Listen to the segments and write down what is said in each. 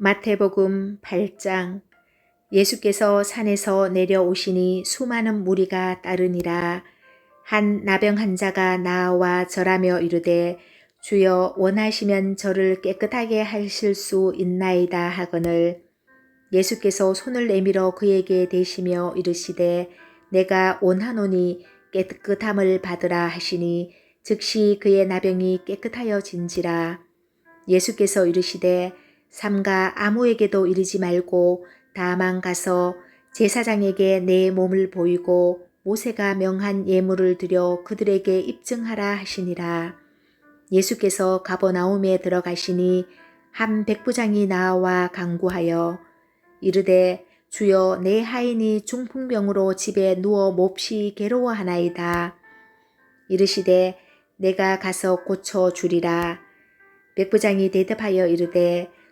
마태복음 8장. 예수께서 산에서 내려오시니 수많은 무리가 따르니라. 한 나병 환자가 나와 절하며 이르되 주여 원하시면 저를 깨끗하게 하실 수 있나이다 하거늘. 예수께서 손을 내밀어 그에게 대시며 이르시되 내가 원하노니 깨끗함을 받으라 하시니 즉시 그의 나병이 깨끗하여 진지라. 예수께서 이르시되 삼가 아무에게도 이르지 말고 다만 가서 제사장에게 내 몸을 보이고 모세가 명한 예물을 드려 그들에게 입증하라 하시니라. 예수께서 가버나움에 들어가시니 한 백부장이 나와 강구하여 이르되 주여 내 하인이 중풍병으로 집에 누워 몹시 괴로워하나이다. 이르시되 내가 가서 고쳐 주리라. 백부장이 대답하여 이르되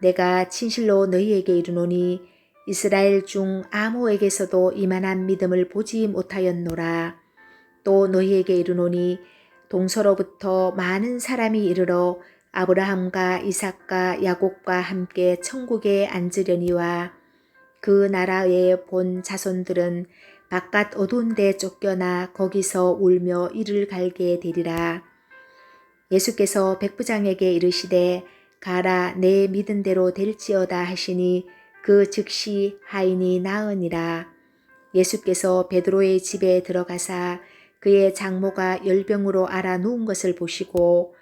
내가 진실로 너희에게 이르노니 이스라엘 중 아무에게서도 이만한 믿음을 보지 못하였노라. 또 너희에게 이르노니 동서로부터 많은 사람이 이르러 아브라함과 이삭과 야곱과 함께 천국에 앉으려니와 그 나라의 본 자손들은 바깥 어두운 데 쫓겨나 거기서 울며 이를 갈게 되리라. 예수께서 백부장에게 이르시되 가라 내 믿은 대로 될지어다 하시니 그 즉시 하인이 나으니라. 예수께서 베드로의 집에 들어가사 그의 장모가 열병으로 알아 누운 것을 보시고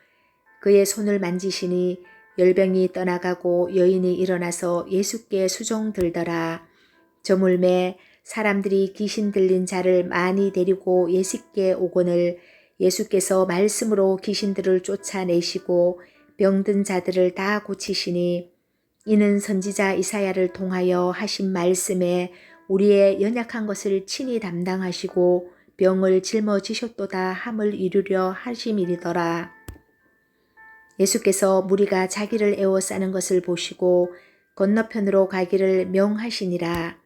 그의 손을 만지시니 열병이 떠나가고 여인이 일어나서 예수께 수종 들더라. 저물매 사람들이 귀신 들린 자를 많이 데리고 예수께 오거늘 예수께서 말씀으로 귀신들을 쫓아내시고 병든 자들을 다 고치시니 이는 선지자 이사야를 통하여 하신 말씀에 우리의 연약한 것을 친히 담당하시고 병을 짊어지셨도다 함을 이루려 하심이리더라. 예수께서 무리가 자기를 에워싸는 것을 보시고 건너편으로 가기를 명하시니라.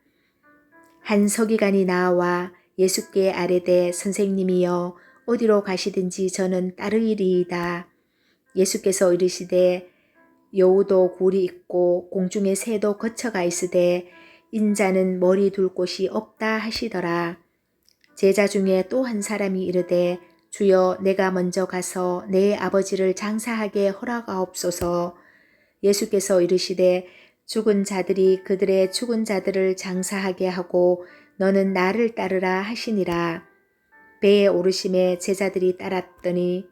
한 서기관이 나와 예수께 아뢰되 선생님이여 어디로 가시든지 저는 따르리이다. 예수께서 이르시되 여우도 굴이 있고 공중의 새도 거쳐가 있으되 인자는 머리 둘 곳이 없다 하시더라. 제자 중에 또 한 사람이 이르되 주여 내가 먼저 가서 내 아버지를 장사하게 허락하옵소서. 예수께서 이르시되 죽은 자들이 그들의 죽은 자들을 장사하게 하고 너는 나를 따르라 하시니라. 배에 오르심에 제자들이 따랐더니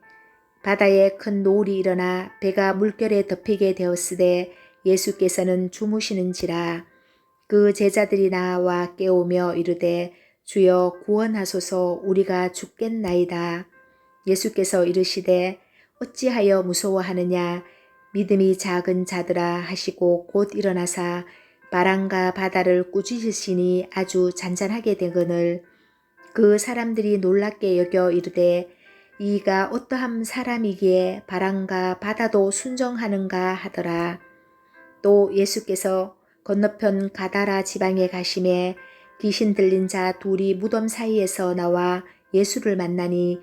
바다에 큰 노을이 일어나 배가 물결에 덮이게 되었으되 예수께서는 주무시는지라. 그 제자들이 나와 깨우며 이르되 주여 구원하소서. 우리가 죽겠나이다. 예수께서 이르시되 어찌하여 무서워하느냐? 믿음이 작은 자들아 하시고 곧 일어나사 바람과 바다를 꾸짖으시니 아주 잔잔하게 되거늘. 그 사람들이 놀랍게 여겨 이르되 이가 어떠한 사람이기에 바람과 바다도 순정하는가 하더라. 또 예수께서 건너편 가다라 지방에 가심에 귀신 들린 자 둘이 무덤 사이에서 나와 예수를 만나니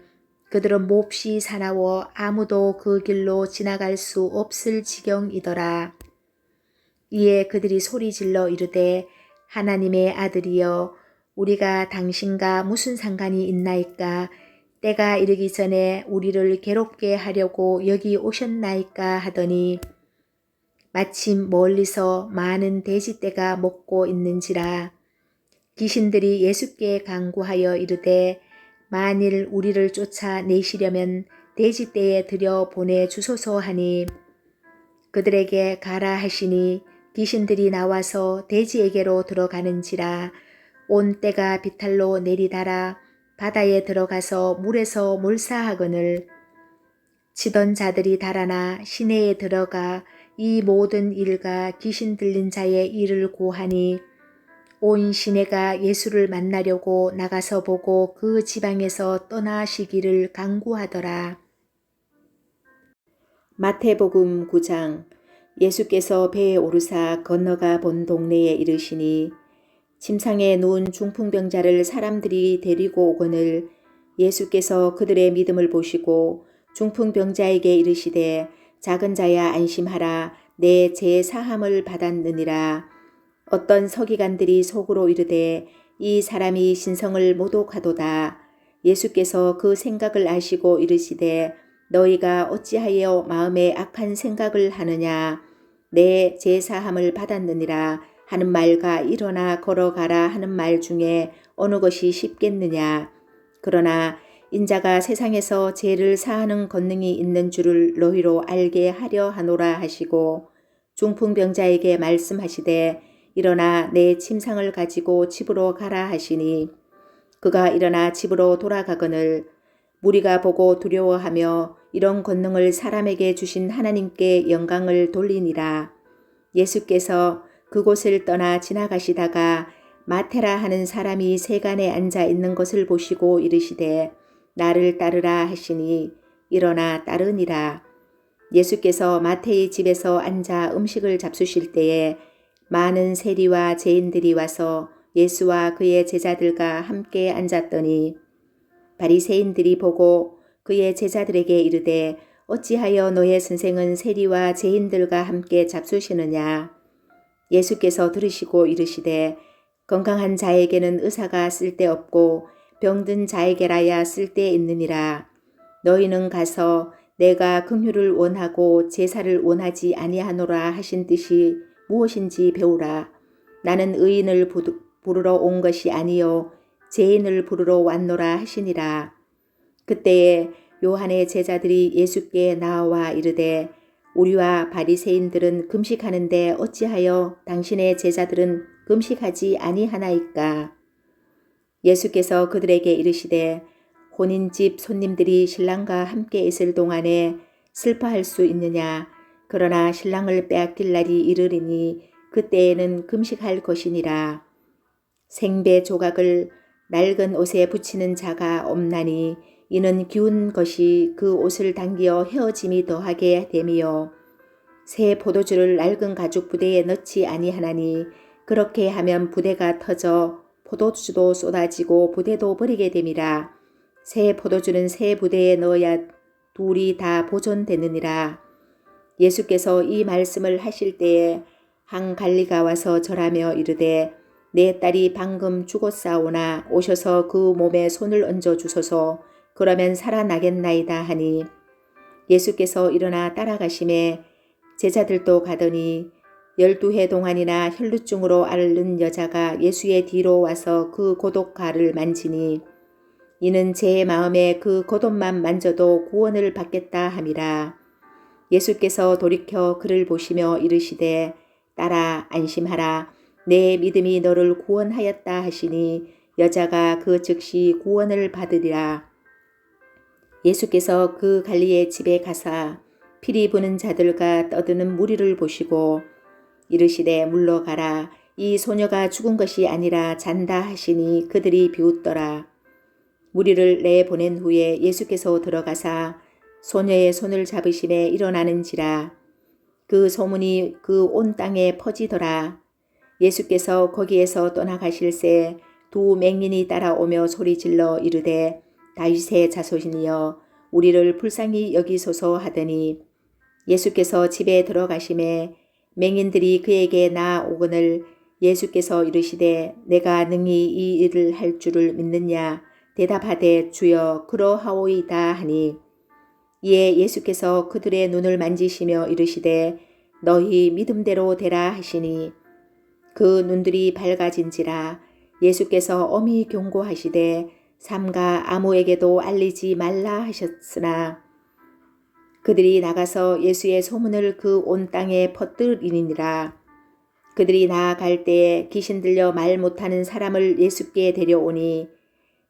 그들은 몹시 사나워 아무도 그 길로 지나갈 수 없을 지경이더라. 이에 그들이 소리 질러 이르되 하나님의 아들이여 우리가 당신과 무슨 상관이 있나이까 때가 이르기 전에 우리를 괴롭게 하려고 여기 오셨나이까 하더니 마침 멀리서 많은 돼지떼가 먹고 있는지라 귀신들이 예수께 강구하여 이르되 만일 우리를 쫓아내시려면 돼지떼에 들여 보내 주소서 하니 그들에게 가라 하시니 귀신들이 나와서 돼지에게로 들어가는지라 온 때가 비탈로 내리달아 바다에 들어가서 물에서 몰사하거늘 치던 자들이 달아나 시내에 들어가 이 모든 일과 귀신 들린 자의 일을 고하니 온 시내가 예수를 만나려고 나가서 보고 그 지방에서 떠나시기를 강구하더라. 마태복음 9장 예수께서 배에 오르사 건너가 본 동네에 이르시니 침상에 누운 중풍병자를 사람들이 데리고 오거늘 예수께서 그들의 믿음을 보시고 중풍병자에게 이르시되 작은 자야 안심하라. 내제 사함을 받았느니라. 어떤 서기관들이 속으로 이르되 이 사람이 신성을 모독하도다. 예수께서 그 생각을 아시고 이르시되 너희가 어찌하여 마음에 악한 생각을 하느냐? 내 제사함을 받았느니라 하는 말과 일어나 걸어가라 하는 말 중에 어느 것이 쉽겠느냐 그러나 인자가 세상에서 죄를 사하는 권능이 있는 줄을 너희로 알게 하려 하노라 하시고 중풍병자에게 말씀하시되 일어나 내 침상을 가지고 집으로 가라 하시니 그가 일어나 집으로 돌아가거늘 무리가 보고 두려워하며 이런 권능을 사람에게 주신 하나님께 영광을 돌리니라. 예수께서 그곳을 떠나 지나가시다가 마테라 하는 사람이 세간에 앉아 있는 것을 보시고 이르시되 나를 따르라 하시니 일어나 따르니라. 예수께서 마태의 집에서 앉아 음식을 잡수실 때에 많은 세리와 죄인들이 와서 예수와 그의 제자들과 함께 앉았더니 바리새인들이 보고 그의 제자들에게 이르되 어찌하여 너의 선생은 세리와 죄인들과 함께 잡수시느냐 예수께서 들으시고 이르시되 건강한 자에게는 의사가 쓸데없고 병든 자에게라야 쓸데 있느니라 너희는 가서 내가 긍휼을 원하고 제사를 원하지 아니하노라 하신 뜻이 무엇인지 배우라 나는 의인을 부르러 온 것이 아니요 죄인을 부르러 왔노라 하시니라. 그때에 요한의 제자들이 예수께 나와 이르되 우리와 바리새인들은 금식하는데 어찌하여 당신의 제자들은 금식하지 아니하나이까? 예수께서 그들에게 이르시되 혼인집 손님들이 신랑과 함께 있을 동안에 슬퍼할 수 있느냐? 그러나 신랑을 빼앗길 날이 이르리니 그때에는 금식할 것이니라. 생배 조각을 낡은 옷에 붙이는 자가 없나니 이는 기운 것이 그 옷을 당기어 헤어짐이 더하게 됨이요. 새 포도주를 낡은 가죽 부대에 넣지 아니하나니 그렇게 하면 부대가 터져 포도주도 쏟아지고 부대도 버리게 됨이라. 새 포도주는 새 부대에 넣어야 둘이 다 보존되느니라. 예수께서 이 말씀을 하실 때에 한 갈리가 와서 절하며 이르되 내 딸이 방금 죽었사오나 오셔서 그 몸에 손을 얹어 주소서 그러면 살아나겠나이다 하니 예수께서 일어나 따라가심에 제자들도 가더니 열두 해 동안이나 혈루증으로 앓는 여자가 예수의 뒤로 와서 그 고독가를 만지니 이는 제 마음에 그 겉옷만 만져도 구원을 받겠다 함이라. 예수께서 돌이켜 그를 보시며 이르시되 따라 안심하라 내 믿음이 너를 구원하였다 하시니 여자가 그 즉시 구원을 받으리라. 예수께서 그 갈리의 집에 가사 피리 부는 자들과 떠드는 무리를 보시고 이르시되 물러가라 이 소녀가 죽은 것이 아니라 잔다 하시니 그들이 비웃더라. 무리를 내보낸 후에 예수께서 들어가사 소녀의 손을 잡으심에 일어나는지라 그 소문이 그 온 땅에 퍼지더라. 예수께서 거기에서 떠나가실새 두 맹인이 따라오며 소리질러 이르되 다윗의 자손이여 우리를 불쌍히 여기소서 하더니 예수께서 집에 들어가심에 맹인들이 그에게 나오거늘 예수께서 이르시되 내가 능히 이 일을 할 줄을 믿느냐? 대답하되 주여 그러하오이다 하니. 이에 예수께서 그들의 눈을 만지시며 이르시되 너희 믿음대로 되라 하시니 그 눈들이 밝아진지라. 예수께서 엄히 경고하시되 삼가 아무에게도 알리지 말라 하셨으나 그들이 나가서 예수의 소문을 그 온 땅에 퍼뜨리니라. 그들이 나아갈 때에 귀신 들려 말 못하는 사람을 예수께 데려오니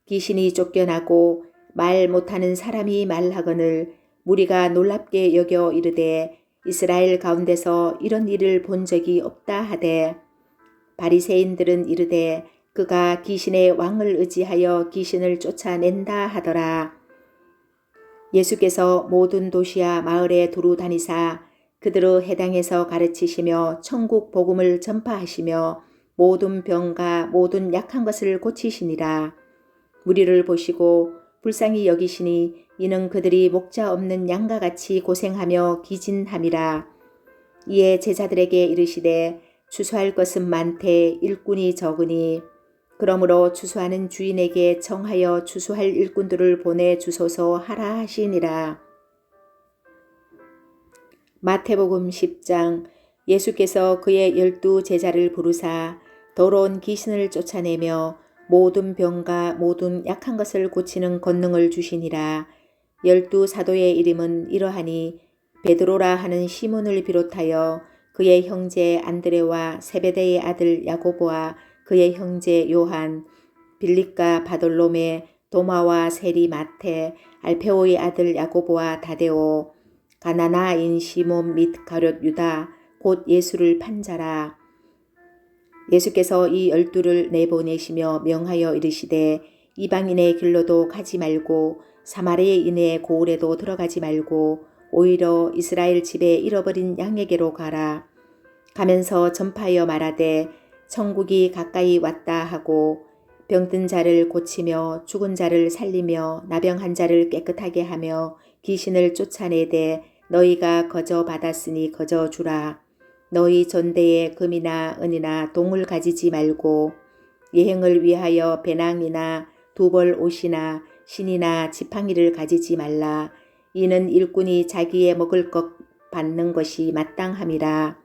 귀신이 쫓겨나고 말 못하는 사람이 말하거늘 무리가 놀랍게 여겨 이르되 이스라엘 가운데서 이런 일을 본 적이 없다 하되 바리새인들은 이르되 그가 귀신의 왕을 의지하여 귀신을 쫓아낸다 하더라. 예수께서 모든 도시와 마을에 두루 다니사 그들의 해당에서 가르치시며 천국 복음을 전파하시며 모든 병과 모든 약한 것을 고치시니라. 무리를 보시고 불쌍히 여기시니 이는 그들이 목자 없는 양과 같이 고생하며 기진함이라. 이에 제자들에게 이르시되 추수할 것은 많되 일꾼이 적으니 그러므로 추수하는 주인에게 청하여 추수할 일꾼들을 보내 주소서 하라 하시니라. 마태복음 10장 예수께서 그의 열두 제자를 부르사 더러운 귀신을 쫓아내며 모든 병과 모든 약한 것을 고치는 권능을 주시니라. 열두 사도의 이름은 이러하니 베드로라 하는 시몬을 비롯하여 그의 형제 안드레와 세베대의 아들 야고보와 그의 형제 요한, 빌립과 바돌로메, 도마와 세리 마테, 알페오의 아들 야고보와 다데오, 가나나인 시몬 및 가룟 유다, 곧 예수를 판자라. 예수께서 이 열두를 내보내시며 명하여 이르시되 이방인의 길로도 가지 말고 사마리아인의 고을에도 들어가지 말고 오히려 이스라엘 집에 잃어버린 양에게로 가라. 가면서 전파하여 말하되 천국이 가까이 왔다 하고 병든 자를 고치며 죽은 자를 살리며 나병한 자를 깨끗하게 하며 귀신을 쫓아내되 너희가 거저 받았으니 거저 주라. 너희 전대에 금이나 은이나 동을 가지지 말고 여행을 위하여 배낭이나 두벌 옷이나 신이나 지팡이를 가지지 말라. 이는 일꾼이 자기의 먹을 것 받는 것이 마땅함이라.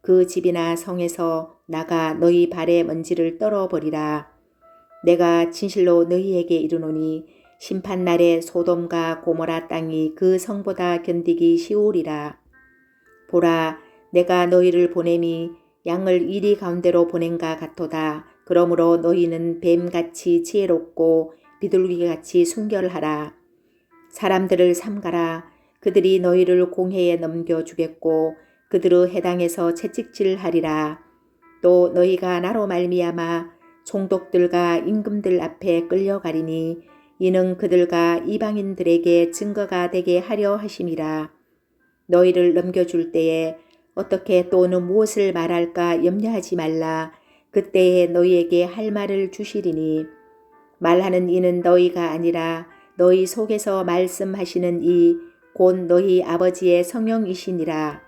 그 집이나 성에서 나가 너희 발의 먼지를 떨어버리라. 내가 진실로 너희에게 이르노니 심판 날에 소돔과 고모라 땅이 그 성보다 견디기 쉬우리라. 보라 내가 너희를 보냄이 양을 이리 가운데로 보낸가 같도다. 그러므로 너희는 뱀같이 지혜롭고 비둘기같이 순결하라. 사람들을 삼가라. 그들이 너희를 공회에 넘겨주겠고 그들의 해당에서 채찍질하리라. 또 너희가 나로 말미암아 총독들과 임금들 앞에 끌려가리니 이는 그들과 이방인들에게 증거가 되게 하려 하심이라. 너희를 넘겨줄 때에 어떻게 또는 무엇을 말할까 염려하지 말라. 그때에 너희에게 할 말을 주시리니 말하는 이는 너희가 아니라 너희 속에서 말씀하시는 이 곧 너희 아버지의 성령이시니라.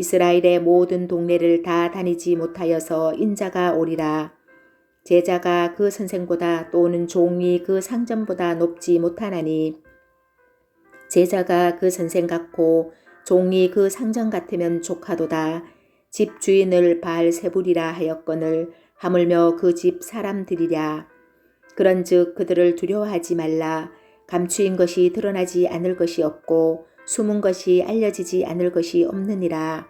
이스라엘의 모든 동네를 다 다니지 못하여서 인자가 오리라. 제자가 그 선생보다 또는 종이 그 상점보다 높지 못하나니 제자가 그 선생 같고 종이 그 상점 같으면 족하도다. 집 주인을 바알세불이라 하였거늘 하물며 그 집 사람들이랴. 그런즉 그들을 두려워하지 말라. 감추인 것이 드러나지 않을 것이 없고 숨은 것이 알려지지 않을 것이 없느니라.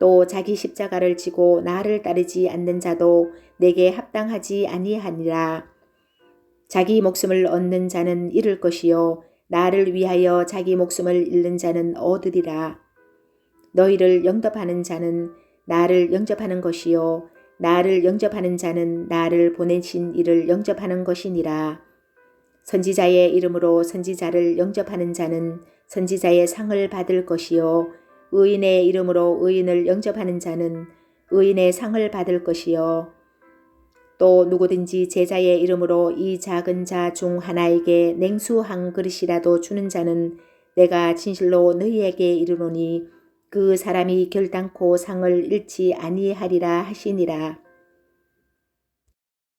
또 자기 십자가를 지고 나를 따르지 않는 자도 내게 합당하지 아니하니라. 자기 목숨을 얻는 자는 잃을 것이요 나를 위하여 자기 목숨을 잃는 자는 얻으리라. 너희를 영접하는 자는 나를 영접하는 것이요 나를 영접하는 자는 나를 보내신 이를 영접하는 것이니라. 선지자의 이름으로 선지자를 영접하는 자는 선지자의 상을 받을 것이요 의인의 이름으로 의인을 영접하는 자는 의인의 상을 받을 것이요 또 누구든지 제자의 이름으로 이 작은 자 중 하나에게 냉수 한 그릇이라도 주는 자는 내가 진실로 너희에게 이르노니 그 사람이 결단코 상을 잃지 아니하리라 하시니라.